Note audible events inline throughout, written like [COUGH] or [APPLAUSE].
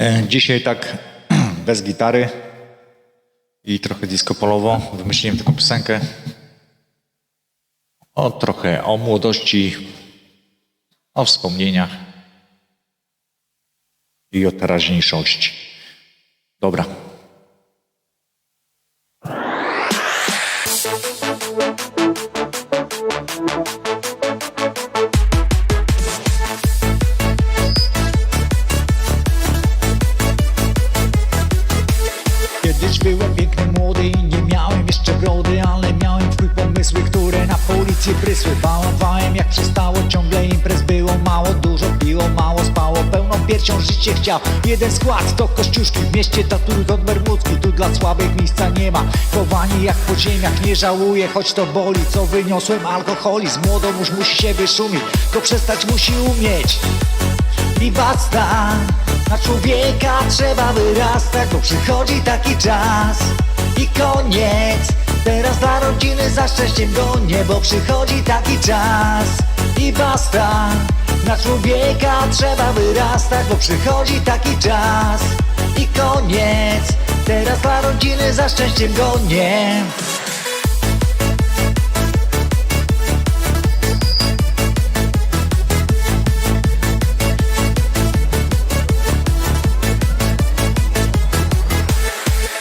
E, Dzisiaj tak [CLEARS THROAT] bez gitary i trochę disco polowo wymyśliłem taką piosenkę o trochę o młodości, o wspomnieniach i o teraźniejszości. Dobra. Policję prysły Baławałem jak przystało, ciągle imprez było mało Dużo piło, mało spało, pełną piersią życie chciał. Jeden skład to kościuszki, w mieście tatuj od Bermudzki. Tu dla słabych miejsca nie ma, chowani jak po ziemiach Nie żałuję, choć to boli, co wyniosłem? Alkoholizm. Młodomuż musi się wyszumieć, to przestać musi umieć. I basta. Na człowieka trzeba wyrastać Bo przychodzi taki czas. I koniec Teraz dla rodziny za szczęściem gonię Bo przychodzi taki czas I basta Na człowieka trzeba wyrastać Bo przychodzi taki czas I koniec. Teraz dla rodziny za szczęściem gonię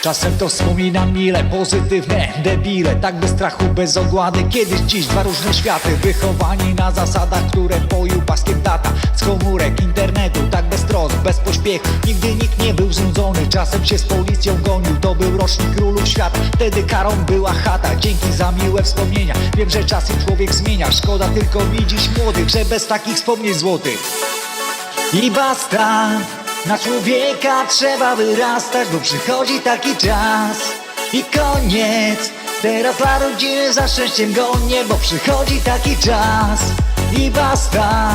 Czasem to wspominam mile, pozytywne debile Tak bez strachu, bez ogłady, kiedyś dziś dwa różne światy Wychowani na zasadach, które poił paskiem tata. Z komórek, internetu, tak bez trosk, bez pośpiechu. Nigdy nikt nie był znudzony, czasem się z policją gonił. To był rocznik królów świata, wtedy karą była chata. Dzięki za miłe wspomnienia, wiem, że czasy człowiek zmienia. Szkoda tylko mi dziś młodych, że bez takich wspomnień złotych. I basta Na człowieka trzeba wyrastać Bo przychodzi taki czas. I koniec. Teraz dla rodziny za szczęściem gonię Bo przychodzi taki czas. I basta.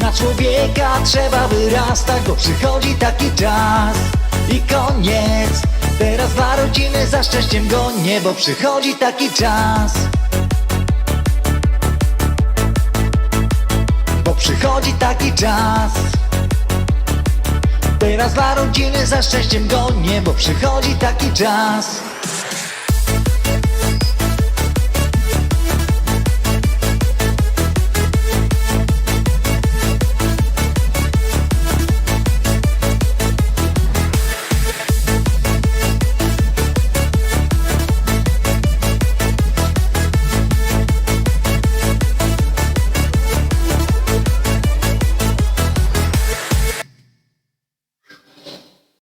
Na człowieka trzeba wyrastać Bo przychodzi taki czas. I koniec. Teraz dla rodziny za szczęściem gonię Bo przychodzi taki czas. Bo przychodzi taki czas Teraz dla rodziny za szczęściem gonię Bo przychodzi taki czas